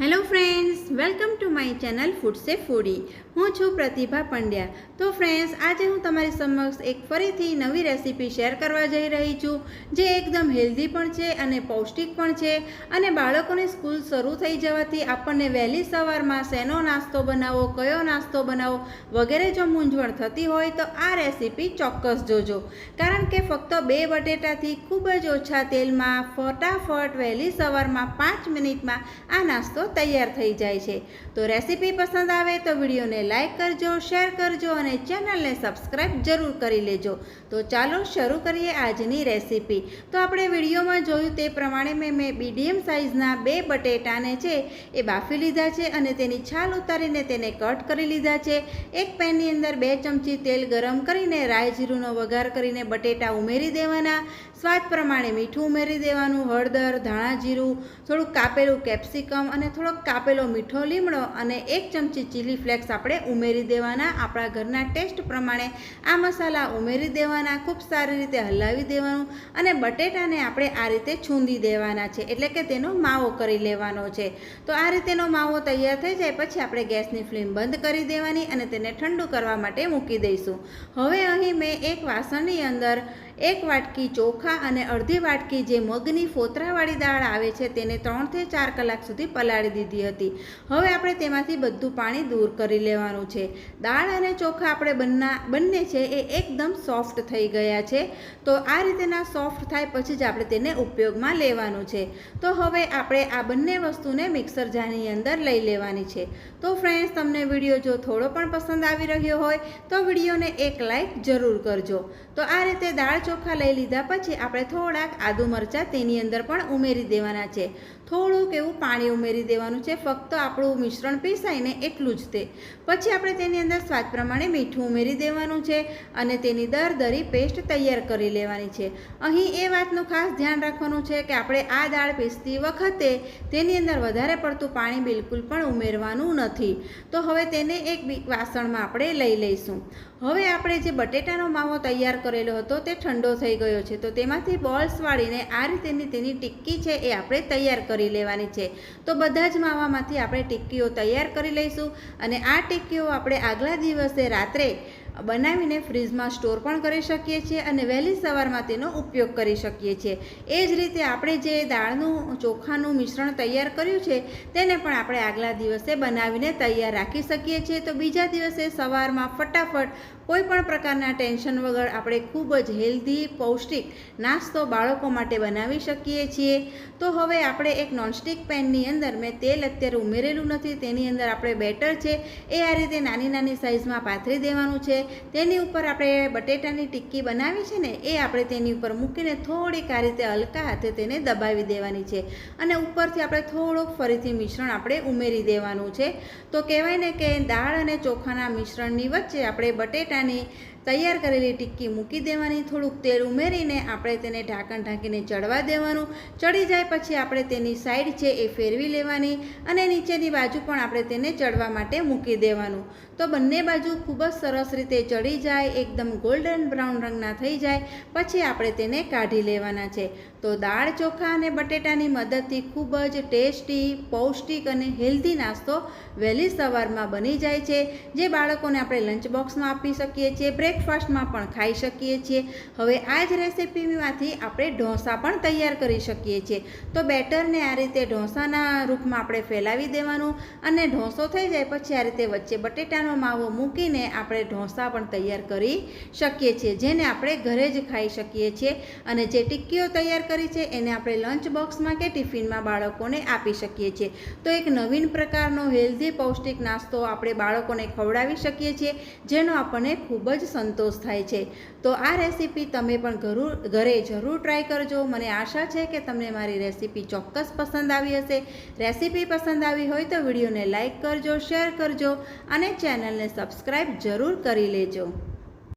Hello friends, welcome to my channel ફૂડસે foodie હું છું પ્રતિભા પંડ્યા. તો ફ્રેન્ડ્સ, આજે હું તમારી સમક્ષ એક ફરીથી નવી રેસીપી શેર કરવા જઈ રહી છું, જે એકદમ હેલ્ધી પણ છે અને પૌષ્ટિક પણ છે અને બાળકોની સ્કૂલ શરૂ થઈ જવાથી આપણને વહેલી સવારમાં શેનો નાસ્તો બનાવો, કયો નાસ્તો બનાવો વગેરે જો મૂંઝવણ થતી હોય તો આ રેસીપી ચોક્કસ જોજો. કારણ કે ફક્ત બે બટેટાથી ખૂબ જ ઓછા તેલમાં ફટાફટ વહેલી સવારમાં પાંચ મિનિટમાં આ નાસ્તો તૈયાર થઈ જાય છે. તો રેસીપી પસંદ આવે તો વિડીયોને લાઇક કરજો, શેર કરજો અને ચેનલને સબસ્ક્રાઈબ જરૂર કરી લેજો. તો ચાલો શરૂ કરીએ આજની રેસીપી. તો આપણે વિડીયોમાં જોયું તે પ્રમાણે મેં મેં મીડિયમ સાઇઝના બે બટેટાને છે એ બાફી લીધા છે અને તેની છાલ ઉતારીને તેને કટ કરી લીધા છે. એક પેનની અંદર બે ચમચી તેલ ગરમ કરીને રાય જીરુંનો વઘાર કરીને બટેટા ઉમેરી દેવાના. સ્વાદ પ્રમાણે મીઠું ઉમેરી દેવાનું, હળદર ધાણા જીરું થોડુંક કાપેલું કેપ્સિકમ અને થોડોક કાપેલો મીઠો લીમડો અને એક ચમચી ચીલી ફ્લેક્સ આપણે ઉમેરી દેવાના. આપણા ઘરના ટેસ્ટ પ્રમાણે આ મસાલા ઉમેરી દેવાના, ખૂબ સારી રીતે હલાવી દેવાનું અને બટેટાને આપણે આ રીતે છૂંદી દેવાના છે. એટલે કે તેનો માવો કરી લેવાનો છે. તો આ રીતેનો માવો તૈયાર થઈ જાય પછી આપણે ગેસની ફ્લેમ બંધ કરી દેવાની અને તેને ઠંડુ કરવા માટે મૂકી દઈશું. હવે અહીં મેં એક વાસણની અંદર એક વાટકી ચોખા અને અડધી વાટકી જે મગની ફોતરાવાળી દાળ આવે છે તેને ત્રણથી ચાર કલાક સુધી પલાળી દીધી હતી. હવે આપણે તેમાંથી બધું પાણી દૂર કરી લેવાનું છે. દાળ અને ચોખા આપણે બંને બંને છે એ એકદમ સોફ્ટ થઈ ગયા છે. તો આ રીતેના સોફ્ટ થાય પછી જ આપણે તેને ઉપયોગમાં લેવાનું છે. તો હવે આપણે આ બંને વસ્તુને મિક્સર જારની અંદર લઈ લેવાની છે. તો ફ્રેન્ડ્સ, તમને વીડિયો જો થોડો પણ પસંદ આવી રહ્યો હોય તો વિડીયોને એક લાઈક જરૂર કરજો. તો આ રીતે દાળ ચોખા લઈ લીધા પછી આપણે થોડાક આદુ મરચાં તેની અંદર પણ ઉમેરી દેવાના છે. થોડુંક એવું પાણી ઉમેરી દેવાનું છે, ફક્ત આપણું મિશ્રણ પીસાય ને એટલું જ તે. પછી આપણે તેની અંદર સ્વાદ પ્રમાણે મીઠું ઉમેરી દેવાનું છે અને તેની દરદરી પેસ્ટ તૈયાર કરી લેવાની છે. અહીં એ વાતનું ખાસ ધ્યાન રાખવાનું છે કે આપણે આ દાળ પીસતી વખતે તેની અંદર વધારે પડતું પાણી બિલકુલ પણ ઉમેરવાનું નથી. તો હવે તેને એક વાસણમાં આપણે લઈ લઈશું. હવે આપણે જે બટેટાનો માવો તૈયાર કરેલો હતો તે ઠંડો થઈ ગયો છે. તો તેમાંથી બોલ્સ વાળીને આ રીતેની તેની ટિક્કી છે એ આપણે તૈયાર કરી લેવાની છે. તો બધા જ માવામાંથી આપણે ટિક્કીઓ તૈયાર કરી લઈશું અને આ ટિક્કીઓ આપણે આગલા દિવસે રાત્રે બનાવીને ફ્રીજમાં સ્ટોર પણ કરી શકીએ છીએ અને વહેલી સવારમાં તેનો ઉપયોગ કરી શકીએ છીએ. એ જ રીતે આપણે જે દાળનું, ચોખાનું મિશ્રણ તૈયાર કર્યું છે, તેને પણ આપણે આગલા દિવસે બનાવીને તૈયાર રાખી શકીએ છીએ. તો બીજા દિવસે સવારમાં ફટાફટ કોઈ પણ પ્રકારના ટેન્શન વગર આપણે ખૂબ જ હેલ્ધી, પૌષ્ટિક નાસ્તો બાળકો માટે બનાવી શકીએ છીએ. તો હવે આપણે એક નોનસ્ટિક પેનની અંદર મેં તેલ અત્યારે ઉમેરેલું નથી, તેની અંદર આપણે બેટર છે. એ આ રીતે નાની નાની સાઇઝમાં પાથરી દેવાનું છે. તેની ઉપર આપણે બટેટાની ટિક્કી બનાવી છે ને, એ આપણે તેની ઉપર મૂકીને થોડીક આ રીતે હલકા હાથે તેને દબાવી દેવાની છે. અને ઉપરથી આપણે થોડુંક ફરીથી મિશ્રણ આપણે ઉમેરી દેવાનું છે. તો કહેવાય ને કે દાળ અને ચોખાના મિશ્રણની વચ્ચે આપણે બટેટાની તૈયાર કરેલી ટિક્કી મૂકી દેવાની, થોડુંક તેલ ઉમેરીને આપણે તેને ઢાંકણ ઢાંકીને ચડવા દેવાનું. ચડી જાય પછી આપણે તેની સાઈડ છે એ ફેરવી લેવાની અને નીચેની બાજુ પણ આપણે તેને ચડવા માટે મૂકી દેવાનું. તો બંને બાજુ ખૂબ જ સરસ રીતે ચડી જાય એકદમ ગોલ્ડન બ્રાઉન રંગના થઈ જાય, પછી આપણે તેને કાઢી લેવાના છે. તો દાળ ચોખા અને બટેટાની મદદથી ખૂબ જ ટેસ્ટી, પૌષ્ટિક અને હેલ્ધી નાસ્તો વહેલી સવારમાં બની જાય છે, જે બાળકોને આપણે લંચ બોક્સમાં આપી શકીએ છીએ બ્રેકફાસ્ટમાં પણ ખાઈ શકીએ છીએ. હવે આ જ રેસીપીમાંથી આપણે ઢોસા પણ તૈયાર કરી શકીએ છીએ. તો બેટરને આ રીતે ઢોસાના રૂપમાં આપણે ફેલાવી દેવાનું અને ઢોસો થઈ જાય પછી આ રીતે વચ્ચે બટેટાનો માવો મૂકીને આપણે ઢોસા પણ તૈયાર કરી શકીએ છીએ, જેને આપણે ઘરે જ ખાઈ શકીએ છીએ. અને જે ટિક્કીઓ તૈયાર કરી છે, એને આપણે લંચ બોક્સમાં કે ટિફિનમાં બાળકોને આપી શકીએ છીએ. તો એક નવીન પ્રકારનો હેલ્ધી પૌષ્ટિક નાસ્તો આપણે બાળકોને ખવડાવી શકીએ છીએ, જેનો આપણને ખૂબ જ સંતોષ થાય છે. તો આ રેસીપી તમે પણ ઘરું ઘરે જરૂર ટ્રાય કરજો. મને આશા છે કે તમને મારી રેસીપી ચોક્કસ પસંદ આવી હશે. રેસીપી પસંદ આવી હોય તો વિડીયોને લાઇક કરજો, શેર કરજો અને ચેનલને સબસ્ક્રાઈબ જરૂર કરી લેજો.